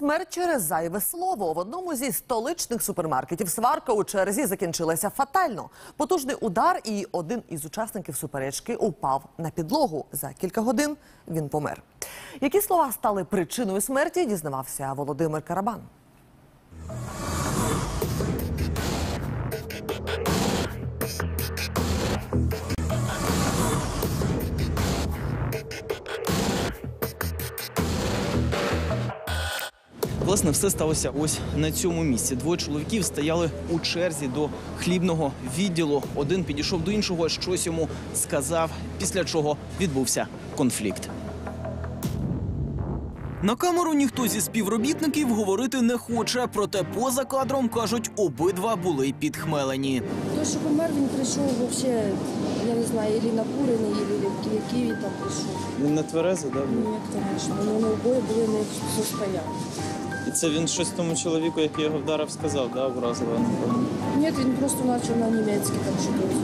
Смерть через зайве слово в одному зі столичних супермаркетів сварка у черзі закінчилася фатально. Потужний удар, і один із учасників суперечки упав на підлогу. За кілька годин він помер. Які слова стали причиною смерті, дізнавався Володимир Карабан. Власне, все сталося ось на цьому місці. Двоє чоловіків стояли у черзі до хлібного відділу. Один підійшов до іншого, щось йому сказав, після чого відбувся конфлікт. На камеру ніхто зі співробітників говорити не хоче, проте поза кадром кажуть, обидва були підхмелені. Той, що помер, він прийшов взагалі, я не знаю, ілі накурений, ілі який він там прийшов. Він не тверезий, да? Ні, звісно, ну, вони обоє були не в состоянні. І це він щось тому чоловіку, який його вдарив, сказав, да, образливо, напевно. Ні, він просто почав на німецький там щось.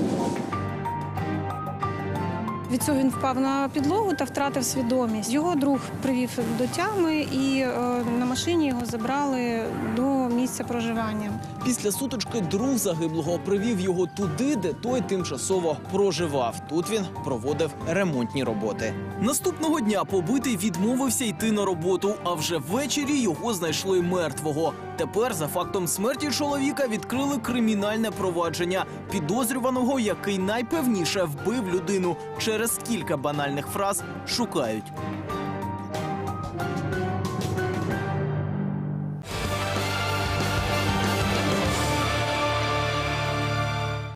Від цього він впав на підлогу та втратив свідомість. Його друг привів до тями, і е, на машині його забрали до місця проживання. Після сутички друг загиблого привів його туди, де той тимчасово проживав. Тут він проводив ремонтні роботи. Наступного дня побитий відмовився йти на роботу, а вже ввечері його знайшли мертвого. Тепер за фактом смерті чоловіка відкрили кримінальне провадження підозрюваного, який найпевніше вбив людину через кілька банальних фраз шукають.